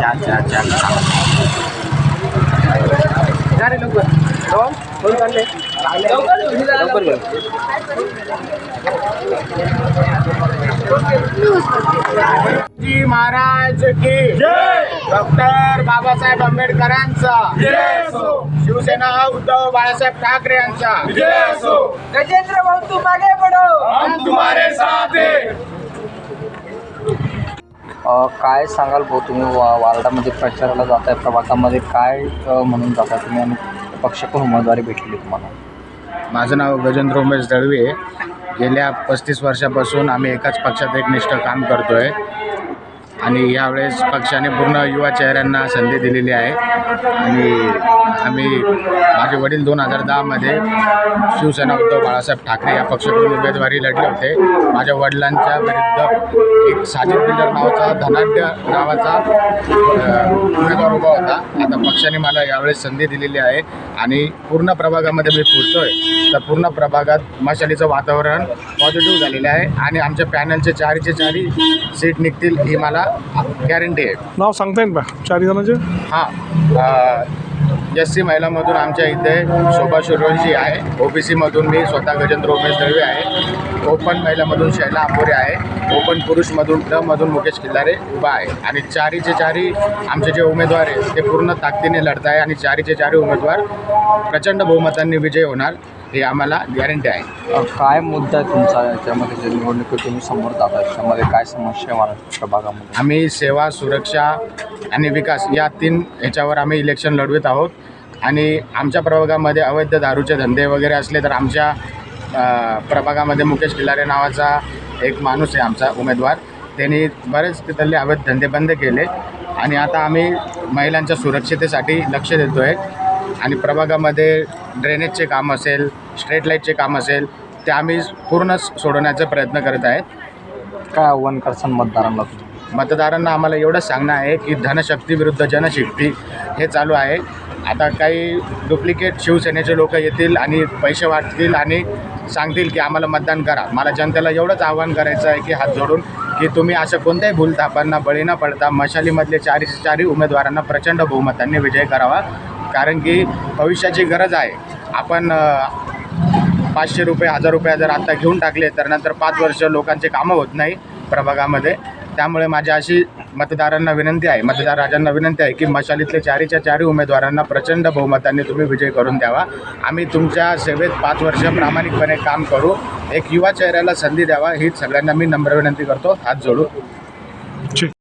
चार चार चार जी महाराज की डॉक्टर बाबासाहेब आंबेडकरांचा. शिवसेना उद्धव बाळासाहेब ठाकरे यांचा. गजेंद्र भाऊ तू मागे पडो. हम तुम्हारे साथ हैं. काय सांगाल भाऊ तुम्ही? वा वार्डामध्ये प्रचाराला जात आहे प्रभागामध्ये काय म्हणून जाता तुम्ही आणि पक्ष पण उमेदवारी भेटलेली तुम्हाला? माझं नाव गजेंद्र उमेश दळवी आहे. गेल्या पस्तीस वर्षापासून आम्ही एकाच पक्षात एकनिष्ठ काम करतो आहे आणि यावेळेस पक्षाने पूर्ण युवा चेहऱ्यांना संधी दिलेली आहे. आणि आम्ही माझे वडील दोन हजार दहामध्ये शिवसेना उद्धव बाळासाहेब ठाकरे या पक्षाकडून उमेदवारी लढले होते. माझ्या वडिलांच्या विरुद्ध एक साजिद बिल्डर नावाचा धनाढ्य नावाचा उमेदवार उभा होता. आता पक्षाने मला यावेळेस संधी दिलेली आहे. आणि पूर्ण प्रभागामध्ये मी फिरतोय. तर पूर्ण प्रभागात मशालीचं वातावरण पॉझिटिव्ह झालेलं आहे. आणि आमच्या पॅनलचे चारीचे चारी सीट निघतील ही मला गॅरंटी आहे. नाव सांगता येईल का चारी जणांचे? हां एस सी महिलामधून आमच्या इथे शोभा शिरोंशी आहे. ओ बी सीमधून मी स्वतः गजेंद्र उमेश दळवे आहे. ओपन महिलामधून शैला आंबोरे आहे. ओपन पुरुषमधून ड मधून मुकेश किल्लारे उभा आहे. आणि चारीचे चारी आमचे जे उमेदवार आहेत ते पूर्ण ताकदीने लढत आहे आणि चारीचे चारी उमेदवार प्रचंड बहुमतांनी विजय होणार. हे आम्हाला गॅरंटी आहे. अ, काय मुद्दा आहे तुमचा याच्यामध्ये? जे निवडणुकीत तुम्ही समोर जाता. त्याच्यामध्ये काय समस्या आहे महाराष्ट्र प्रभागामध्ये आम्ही सेवा सुरक्षा आणि विकास या तीन ह्याच्यावर आम्ही इलेक्शन लढवित आहोत. आणि आमच्या प्रभागामध्ये अवैध दारूचे धंदे वगैरे असले तर आमच्या अ, प्रभागामध्ये मुकेश किल्लारे नावाचा एक माणूस आहे आमचा उमेदवार. त्यांनी बरेच तिथले अवैध धंदे बंद केले. आणि आता आम्ही महिलांच्या सुरक्षितेसाठी लक्ष देतो आहे आणि प्रभागामध्ये ड्रेनेजचे काम असेल स्ट्रीट लाईटचे काम असेल ते आम्ही पूर्ण सोडवण्याचा प्रयत्न करत आहेत. काय आव्हान करसान मतदारांना मतदारांना आम्हाला एवढंच सांगणं आहे की धनशक्ती विरुद्ध जनशक्ती हे चालू आहे. आता काही डुप्लिकेट शिवसेनेचे लोक येतील आणि पैसे वाटतील आणि सांगतील की आम्हाला मतदान करा. मला जनतेला एवढंच आव्हान करायचं आहे की हात जोडून की तुम्ही असं कोणत्याही भूलथापांना बळी न पडता मशालीमधले चारी चारी उमेदवारांना प्रचंड बहुमतांनी विजय करावा. कारण की भविष्याची गरज आहे. आपण पाचशे रुपये हजार रुपये जर आत्ता घेऊन टाकले तर नंतर पाच वर्ष लोकांचे कामं होत नाही प्रभागामध्ये. त्यामुळे माझी अशी मतदारांना विनंती आहे मतदार राजांना विनंती आहे की मशालीतले चारीच्या चारी उमेदवारांना प्रचंड बहुमतांनी तुम्ही विजय करून द्यावा. आम्ही तुमच्या सेवेत पाच वर्ष प्रामाणिकपणे काम करू एक युवा चेहऱ्याला संधी द्यावा हीच सगळ्यांना मी नम्र विनंती करतो. हात जोडू.